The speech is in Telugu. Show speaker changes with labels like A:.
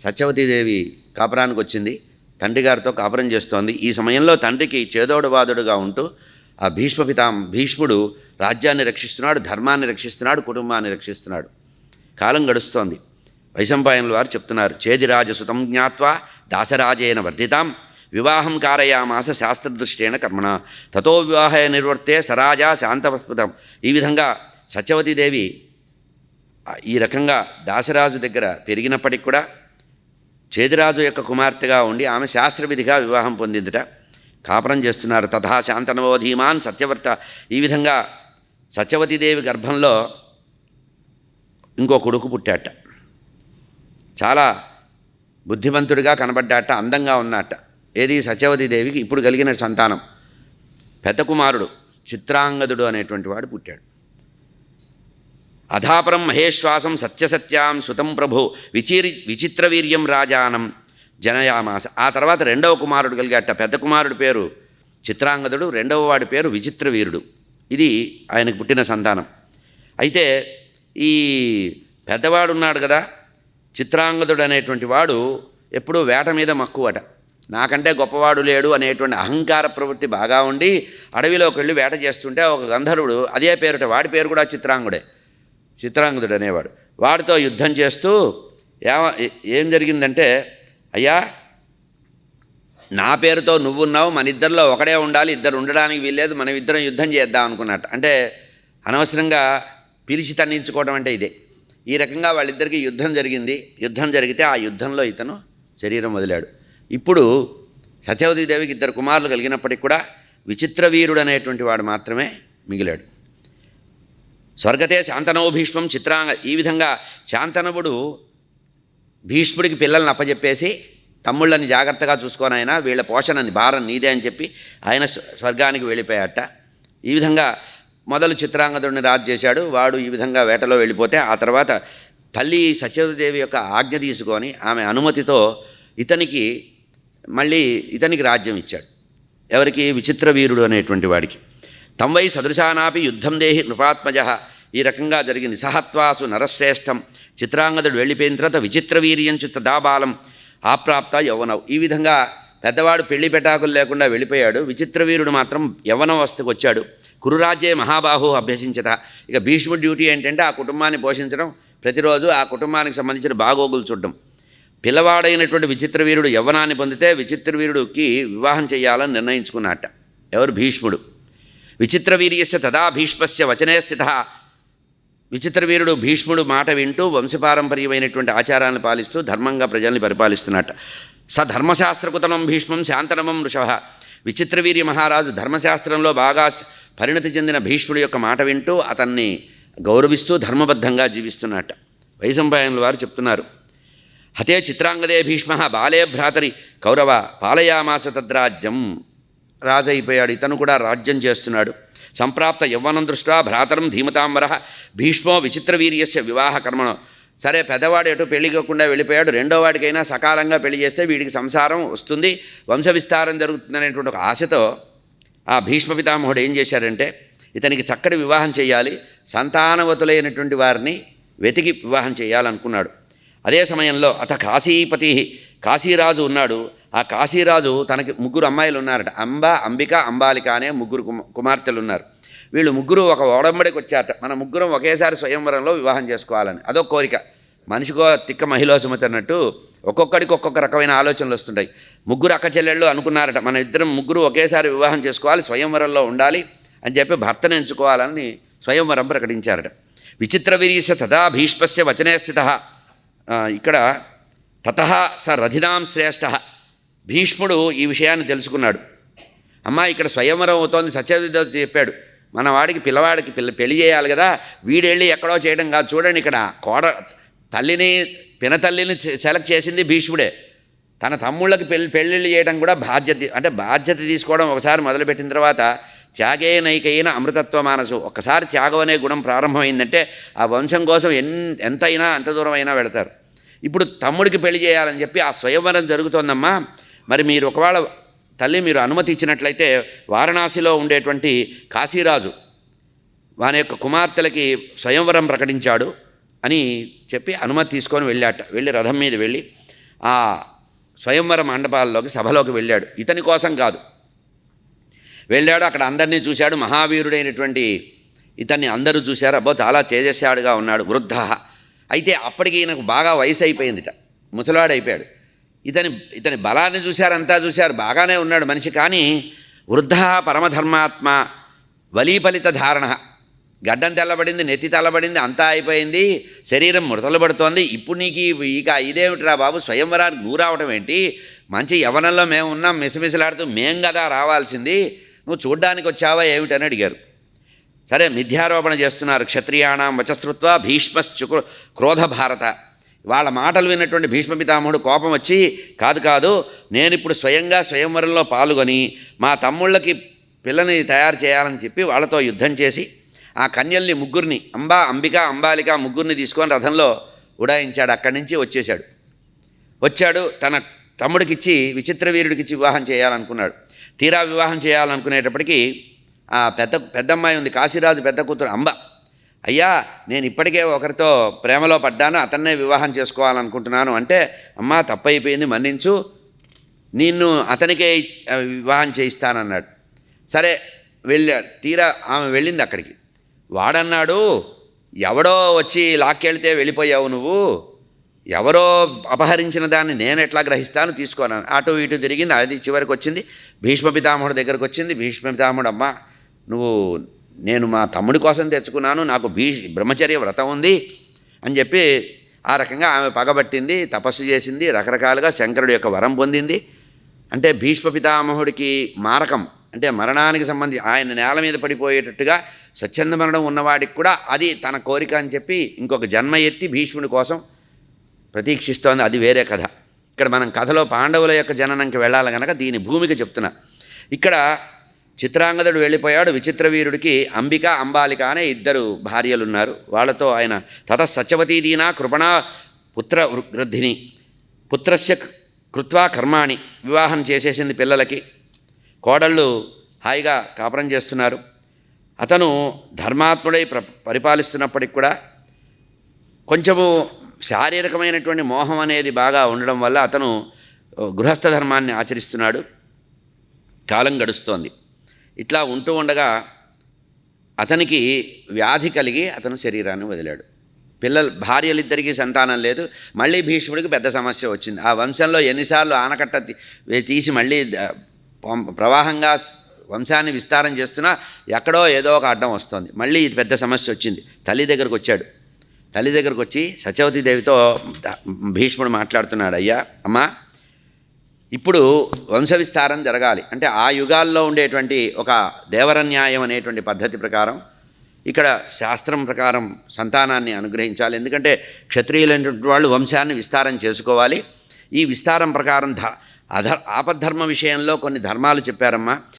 A: సత్యవతీదేవి కాపురానికి వచ్చింది. తండ్రి గారితో కాపురం చేస్తోంది. ఈ సమయంలో తండ్రికి చేదోడు బాదుడుగా ఉంటూ ఆ భీష్మ పితాం భీష్ముడు రాజ్యాన్ని రక్షిస్తున్నాడు ధర్మాన్ని రక్షిస్తున్నాడు కుటుంబాన్ని రక్షిస్తున్నాడు. కాలం గడుస్తోంది. వైశంపాయనుల వారు చెప్తున్నారు చేదిరాజసుతం జ్ఞాత్వా దాసరాజేన వర్ధితాం వివాహం కారయామాస శాస్త్రదృష్టేన కర్మణ తతో వివాహ నిర్వర్తే సరాజా శాంతవస్ఫుతం ఈ విధంగా సత్యవతీదేవి ఈ రకంగా దాసరాజు దగ్గర పెరిగినప్పటికి కూడా చేదిరాజు యొక్క కుమార్తెగా ఉండి ఆమె శాస్త్రవిధిగా వివాహం పొందిందిట. కాపురం చేస్తున్నారు. తథా శాంతనవో ధీమాన్ సత్యవర్త. ఈ విధంగా సత్యవతీదేవి గర్భంలో ఇంకో కొడుకు పుట్టాట. చాలా బుద్ధిమంతుడిగా కనబడ్డాట అందంగా ఉన్నట్ట ఏది సత్యవతీదేవికి ఇప్పుడు కలిగిన సంతానం. పెద్ద కుమారుడు చిత్రాంగదుడు అనేటువంటి వాడు పుట్టాడు. అధాపరం మహేశ్వాసం సత్యసత్యాం సుతం ప్రభు విచిరి విచిత్రవీర్యం రాజానం జనయామాస. ఆ తర్వాత రెండవ కుమారుడు కలిగాట పెద్ద కుమారుడి పేరు చిత్రాంగదుడు రెండవ వాడి పేరు విచిత్రవీరుడు. ఇది ఆయనకు పుట్టిన సంతానం. అయితే ఈ పెద్దవాడు ఉన్నాడు కదా చిత్రాంగదుడు అనేటువంటి వాడు ఎప్పుడూ వేట మీద మక్కువట. నాకంటే గొప్పవాడు లేడు అనేటువంటి అహంకార ప్రవృత్తి బాగా ఉండి అడవిలోకి వెళ్ళి వేట చేస్తుంటే ఒక గంధర్వుడు అదే పేరుట వాడి పేరు కూడా చిత్రాంగుడే. చిత్రాంగదుడు అనేవాడు. వాడితో యుద్ధం చేస్తూ ఏమ ఏం జరిగిందంటే అయ్యా నా పేరుతో నువ్వున్నావు మన ఇద్దరిలో ఒకడే ఉండాలి ఇద్దరు ఉండడానికి వీల్లేదు మనం ఇద్దరం యుద్ధం చేద్దాం అనుకున్నట్టు. అంటే అనవసరంగా పిలిచి తన్నించుకోవడం అంటే ఇదే. ఈ రకంగా వాళ్ళిద్దరికీ యుద్ధం జరిగింది. యుద్ధం జరిగితే ఆ యుద్ధంలో ఇతను శరీరం వదిలాడు. ఇప్పుడు సత్యవతీదేవికి ఇద్దరు కుమారులు కలిగినప్పటికి కూడా విచిత్ర వీరుడు అనేటువంటి వాడు మాత్రమే మిగిలాడు. స్వర్గతే శాంతనవ భీష్మం చిత్రాంగ ఈ విధంగా శాంతనవుడు భీష్ముడికి పిల్లల్ని అప్పచెప్పేసి తమ్ముళ్ళని జాగ్రత్తగా చూసుకొని ఆయన వీళ్ళ పోషణని భారం నీదే అని చెప్పి ఆయన స్వర్గానికి వెళ్ళిపోయాట ఈ విధంగా మొదలు చిత్రాంగదుడిని రాజు చేశాడు. వాడు ఈ విధంగా వేటలో వెళ్ళిపోతే ఆ తర్వాత తల్లి సత్యదేవి యొక్క ఆజ్ఞ తీసుకొని ఆమె అనుమతితో ఇతనికి మళ్ళీ ఇతనికి రాజ్యం ఇచ్చాడు. ఎవరికి? విచిత్ర వీరుడు అనేటువంటి వాడికి. తం వై సదృశానాపి యుద్ధం దేహి నృపాత్మజ. ఈ రకంగా జరిగింది. సహత్వాసు నరశ్రేష్టం. చిత్రాంగదుడు వెళ్ళిపోయిన తర్వాత విచిత్ర వీర్యం చిత్తదాబాలం ఆప్రాప్త యౌవనవు. ఈ విధంగా పెద్దవాడు పెళ్ళి పెటాకులు లేకుండా వెళ్ళిపోయాడు. విచిత్ర వీరుడు మాత్రం యవ్వనవస్థకు వచ్చాడు. కురురాజ్యే మహాబాహు అభ్యసించట ఇక భీష్ముడు డ్యూటీ ఏంటంటే ఆ కుటుంబాన్ని పోషించడం. ప్రతిరోజు ఆ కుటుంబానికి సంబంధించిన బాగోగులు చూడడం. పిల్లవాడైనటువంటి విచిత్ర వీరుడు యవ్వనాన్ని పొందితే విచిత్ర వీరుడికి వివాహం చేయాలని నిర్ణయించుకున్నట్ట. ఎవరు? భీష్ముడు. విచిత్రవీర్యస్య తదా భీష్మస్య వచనే స్థిత. విచిత్రవీరుడు భీష్ముడు మాట వింటూ వంశపారంపర్యమైనటువంటి ఆచారాలను పాలిస్తూ ధర్మంగా ప్రజల్ని పరిపాలిస్తున్నట్ట. స ధర్మశాస్త్రకుతనం భీష్మం శాంతనమం వృషభ. విచిత్రవీర్య మహారాజు ధర్మశాస్త్రంలో బాగా పరిణతి చెందిన భీష్ముడి యొక్క మాట వింటూ అతన్ని గౌరవిస్తూ ధర్మబద్ధంగా జీవిస్తున్నట్ట. వైశంపాయనుల వారు చెప్తున్నారు. హతే చిత్రాంగదే భీష్మ బాలే భ్రాతరి కౌరవ పాలయామాస తద్రాజ్యం. రాజైపోయాడు. ఇతను కూడా రాజ్యం చేస్తున్నాడు. సంప్రాప్త యవ్వనం దృష్ట్యా భ్రాతరం ధీమతాంబర భీష్మో విచిత్రవీర్యస్య వివాహ కర్మణం. సరే పెద్దవాడు ఎటు పెళ్ళి కాకుండా వెళ్ళిపోయాడు. రెండో వాడికైనా సకాలంగా పెళ్ళి చేస్తే వీడికి సంసారం వస్తుంది. వంశ విస్తారం జరుగుతుందనేటువంటి ఒక ఆశతో ఆ భీష్మ పితామహుడు ఏం చేశారంటే ఇతనికి చక్కటి వివాహం చేయాలి. సంతానవతులైనటువంటి వారిని వెతికి వివాహం చేయాలనుకున్నాడు. అదే సమయంలో అత కాశీపతి కాశీరాజు ఉన్నాడు. ఆ కాశీరాజు తనకి ముగ్గురు అమ్మాయిలు ఉన్నారట. అంబ అంబిక అంబాలిక అనే ముగ్గురు కుమ కుమార్తెలు ఉన్నారు. వీళ్ళు ముగ్గురు ఒక ఓడంబడికి వచ్చారట. మన ముగ్గురం ఒకేసారి స్వయంవరంలో వివాహం చేసుకోవాలని. అదో కోరిక. మనిషికో తిక్క మహిళ సుమతి అన్నట్టు ఒక్కొక్కడికి ఒక్కొక్క రకమైన ఆలోచనలు వస్తుంటాయి. ముగ్గురు అక్క చెల్లెళ్ళు అనుకున్నారట. మన ఇద్దరం ముగ్గురు ఒకేసారి వివాహం చేసుకోవాలి స్వయంవరంలో ఉండాలి అని చెప్పి భర్తను ఎంచుకోవాలని స్వయంవరం ప్రకటించారట. విచిత్ర విరీశ తథా భీష్మస్య వచనే స్థిత. ఇక్కడ తత స రథినాం శ్రేష్ఠ భీష్ముడు ఈ విషయాన్ని తెలుసుకున్నాడు. అమ్మా ఇక్కడ స్వయంవరం అవుతోంది సత్యవిధ చెప్పాడు. మన వాడికి పిల్లవాడికి పిల్ల పెళ్ళి చేయాలి కదా వీడెళ్ళి ఎక్కడో చేయడం కాదు. చూడండి ఇక్కడ కోడ తల్లిని పినతల్లిని సెలెక్ట్ చేసింది భీష్ముడే. తన తమ్ముళ్ళకి పెళ్ళి పెళ్ళిళ్ళు చేయడం కూడా బాధ్యత అంటే బాధ్యత తీసుకోవడం ఒకసారి మొదలుపెట్టిన తర్వాత త్యాగేనైకైన అమృతత్వ మానసు. ఒక్కసారి త్యాగం అనే గుణం ప్రారంభమైందంటే ఆ వంశం కోసం ఎన్ ఎంతైనా అంత దూరమైనా వెళతారు. ఇప్పుడు తమ్ముడికి పెళ్ళి చేయాలని చెప్పి ఆ స్వయంవరం జరుగుతోందమ్మా. మరి మీరు ఒకవేళ తల్లి మీరు అనుమతి ఇచ్చినట్లయితే వారణాసిలో ఉండేటువంటి కాశీరాజు వాని యొక్క కుమార్తెలకి స్వయంవరం ప్రకటించాడు అని చెప్పి అనుమతి తీసుకొని వెళ్ళాట. వెళ్ళి రథం మీద వెళ్ళి ఆ స్వయంవర మండపాల్లోకి సభలోకి వెళ్ళాడు. ఇతని కోసం కాదు. వెళ్ళాడు అక్కడ అందరినీ చూశాడు. మహావీరుడైనటువంటి ఇతన్ని అందరూ చూశారు. అబ్బో చాలా తేజస్యాడుగా ఉన్నాడు వృద్ధ అయితే అప్పటికి ఈయనకు బాగా వయసు అయిపోయిందిట ముసలాడైపోయాడు. ఇతని ఇతని బలాన్ని చూశారు అంతా చూశారు బాగానే ఉన్నాడు మనిషి. కానీ వృద్ధ పరమధర్మాత్మ వలీఫలిత ధారణ. గడ్డం తెల్లబడింది నెత్తి తెల్లబడింది అంతా అయిపోయింది శరీరం ముడతలు పడుతోంది. ఇప్పుడు నీకు ఇక ఇదేమిటిరా బాబు స్వయంవరానికి నువ్వు రావటం ఏంటి? మంచి యవనంలో మేము ఉన్నాం మిసమిసలాడుతూ మేం కదా రావాల్సింది. నువ్వు చూడ్డానికి వచ్చావా ఏమిటని అడిగారు. సరే మిథ్యారోపణ చేస్తున్నారు క్షత్రియాణం వచస్రుత్వ భీష్మశ్చుక్ర క్రోధ భారత వాళ్ళ మాటలు విన్నటువంటి భీష్మపితామహుడు కోపం వచ్చి కాదు కాదు నేను ఇప్పుడు స్వయంగా స్వయంవరంలో పాల్గొని మా తమ్ముళ్ళకి పిల్లని తయారు చేయాలని చెప్పి వాళ్ళతో యుద్ధం చేసి ఆ కన్యల్ని ముగ్గురిని అంబా అంబిక అంబాలిక ముగ్గురిని తీసుకొని రథంలో ఉడాయించాడు. అక్కడి నుంచి వచ్చేశాడు. వచ్చాడు తన తమ్ముడికిచ్చి విచిత్ర వీరుడికిచ్చి వివాహం చేయాలనుకున్నాడు. తీరా వివాహం చేయాలనుకునేటప్పటికీ ఆ పెద్ద పెద్దమ్మాయి ఉంది కాశీరాజు పెద్ద కూతురు అంబ. అయ్యా నేను ఇప్పటికే ఒకరితో ప్రేమలో పడ్డాను అతన్నే వివాహం చేసుకోవాలనుకుంటున్నాను. అంటే అమ్మా తప్పైపోయింది మన్నించు. నిన్ను అతనికే వివాహం చేయిస్తానన్నాడు. సరే వెళ్ళాడు తీరా ఆమె వెళ్ళింది అక్కడికి. వాడన్నాడు ఎవడో వచ్చి లాక్కెళ్తే వెళ్ళిపోయావు నువ్వు. ఎవరో అపహరించిన దాన్ని నేను ఎట్లా గ్రహిస్తాను తీసుకోను అటు ఇటు తిరిగింది అది చివరికి వచ్చింది భీష్మ పితామహుడి దగ్గరకు వచ్చింది భీష్మ పితామహుడు అమ్మ నువ్వు నేను మా తమ్ముడి కోసం తెచ్చుకున్నాను నాకు భీష్ బ్రహ్మచర్య వ్రతం ఉంది అని చెప్పి ఆ రకంగా ఆమె పగబట్టింది తపస్సు చేసింది రకరకాలుగా శంకరుడి యొక్క వరం పొందింది. అంటే భీష్మ పితామహుడికి మారకం అంటే మరణానికి సంబంధించి ఆయన నేల మీద పడిపోయేటట్టుగా స్వచ్ఛంద మరణం ఉన్నవాడికి కూడా అది తన కోరిక అని చెప్పి ఇంకొక జన్మ ఎత్తి భీష్ముడి కోసం ప్రతీక్షిస్తోంది. అది వేరే కథ. ఇక్కడ మనం కథలో పాండవుల యొక్క జననంకి వెళ్ళాలి కనుక దీని భూమికి చెప్తున్నా. ఇక్కడ చిత్రాంగదుడు వెళ్ళిపోయాడు. విచిత్రవీరుడికి అంబిక అంబాలిక అనే ఇద్దరు భార్యలు ఉన్నారు వాళ్ళతో ఆయన తత సత్యవతీదీనా కృపణ పుత్ర వృద్ధిని పుత్రస్య కృత్వా కర్మాణి వివాహం చేసేసింది పిల్లలకి. కోడళ్ళు హాయిగా కాపురం చేస్తున్నారు. అతను ధర్మాత్ముడై ప్ర పరిపాలిస్తున్నప్పటికి కూడా కొంచెము శారీరకమైనటువంటి మోహం అనేది బాగా ఉండడం వల్ల అతను గృహస్థ ధర్మాన్ని ఆచరిస్తున్నాడు. కాలం గడుస్తోంది. ఇట్లా ఉంటూ ఉండగా అతనికి వ్యాధి కలిగి అతను శరీరాన్ని వదిలాడు. పిల్లలు భార్యలిద్దరికీ సంతానం లేదు. మళ్ళీ భీష్ముడికి పెద్ద సమస్య వచ్చింది. ఆ వంశంలో ఎన్నిసార్లు ఆనకట్ట తీ- తీసి మళ్ళీ ప్రవాహంగా వంశాన్ని విస్తారం చేస్తున్నా ఎక్కడో ఏదో ఒక అడ్డం వస్తుంది. మళ్ళీ ఇది పెద్ద సమస్య వచ్చింది. తల్లి దగ్గరకు వచ్చాడు. తల్లి దగ్గరకు వచ్చి సత్యవతి దేవితో భీష్ముడు మాట్లాడుతున్నాడు. అయ్యా అమ్మా ఇప్పుడు వంశ విస్తారం జరగాలి. అంటే ఆ యుగాల్లో ఉండేటువంటి ఒక దేవరన్యాయం అనేటువంటి పద్ధతి ప్రకారం ఇక్కడ శాస్త్రం ప్రకారం సంతానాన్ని అనుగ్రహించాలి. ఎందుకంటే క్షత్రియులైనటువంటి వాళ్ళు వంశాన్ని విస్తారం చేసుకోవాలి. ఈ విస్తారం ప్రకారం ధ అధ ఆపద్ధర్మ విషయంలో కొన్ని ధర్మాలు చెప్పారమ్మా.